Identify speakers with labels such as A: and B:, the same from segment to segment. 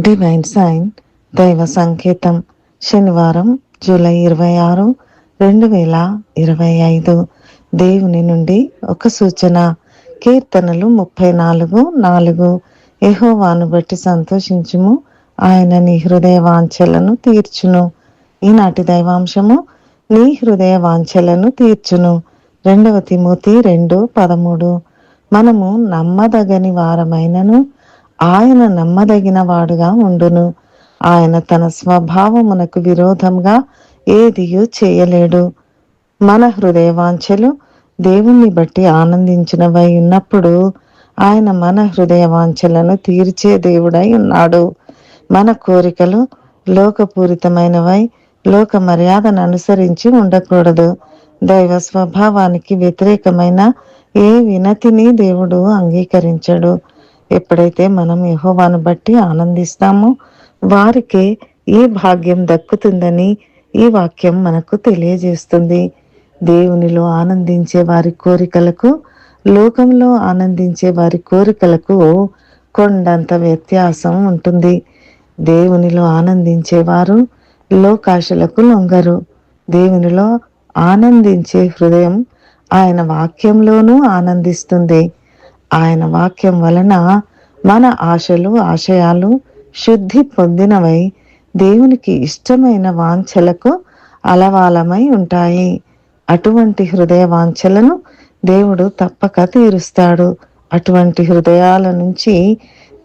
A: Divine sign దైవ సంకేతం శనివారం జూలై ఇరవై ఆరు రెండు వేల ఇరవై ఐదు. దేవుని నుండి ఒక సూచన. కీర్తనలు ముప్పై నాలుగు నాలుగు. ఎహోవాను బట్టి సంతోషించుము. ఆయన నీ హృదయ వాంఛలను తీర్చును. ఈనాటి దైవాంశము నీ హృదయ వాంఛలను తీర్చును. రెండవ తిమోతి రెండు పదమూడు. మనము నమ్మదగని వారమైనను ఆయన నమ్మదగిన వాడుగా ఉండును. ఆయన తన స్వభావమునకు విరోధంగా ఏదియూ చేయలేడు. మన హృదయవాంఛలు దేవుణ్ణి బట్టి ఆనందించినవై ఉన్నప్పుడు ఆయన మన హృదయ వాంఛలను తీర్చే దేవుడై ఉన్నాడు. మన కోరికలు లోకపూరితమైనవై లోక మర్యాదను అనుసరించి ఉండకూడదు. దైవ స్వభావానికి వ్యతిరేకమైన ఏ వినతిని దేవుడు అంగీకరించడు. ఎప్పుడైతే మనం యహోవాను బట్టి ఆనందిస్తామో వారికే ఈ భాగ్యం దక్కుతుందని ఈ వాక్యం మనకు తెలియజేస్తుంది. దేవునిలో ఆనందించే వారి కోరికలకు లోకంలో ఆనందించే వారి కోరికలకు కొండంత వ్యత్యాసం ఉంటుంది. దేవునిలో ఆనందించేవారు లోకాశలకు లొంగరు. దేవునిలో ఆనందించే హృదయం ఆయన వాక్యంలోనూ ఆనందిస్తుంది. ఆయన వాక్యం వలన మన ఆశలు ఆశయాలు శుద్ధి పొందినవై దేవునికి ఇష్టమైన వాంఛలకు అలవాలమై ఉంటాయి. అటువంటి హృదయ వాంఛలను దేవుడు తప్పక తీరుస్తాడు. అటువంటి హృదయాల నుంచి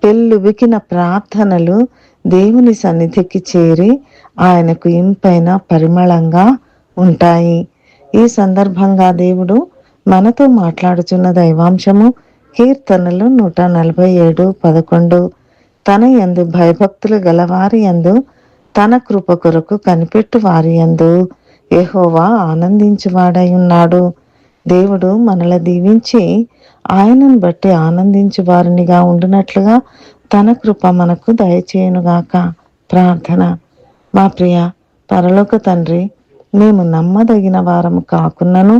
A: పెళ్ళుబికిన ప్రార్థనలు దేవుని సన్నిధికి చేరి ఆయనకు ఇంపైన పరిమళంగా ఉంటాయి. ఈ సందర్భంగా దేవుడు మనతో మాట్లాడుచున్న దైవాంశము కీర్తనలు నూట నలభై ఏడు పదకొండు. తన యందు భయభక్తులు గలవారి యందు తన కృప కొరకు కనిపెట్టు వారి యందు ఏహోవా ఆనందించువాడై ఉన్నాడు దేవుడు మనల దీవించి ఆయనను బట్టి ఆనందించు వారినిగా ఉండినట్లుగా తన కృప మనకు దయచేయునుగాక. ప్రార్థన. మా ప్రియ పరలోక తండ్రి మేము నమ్మదగిన వారము కాకున్నను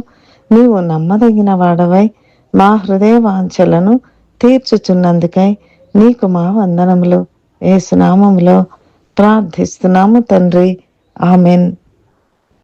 A: నీవు నమ్మదగిన వాడవై మా హృదయ వాంఛలను తీర్చుచున్నందుకై నీకు మా వందనములు. ఏసునామములో ప్రార్థిస్తున్నాము తండ్రి. ఆమెన్.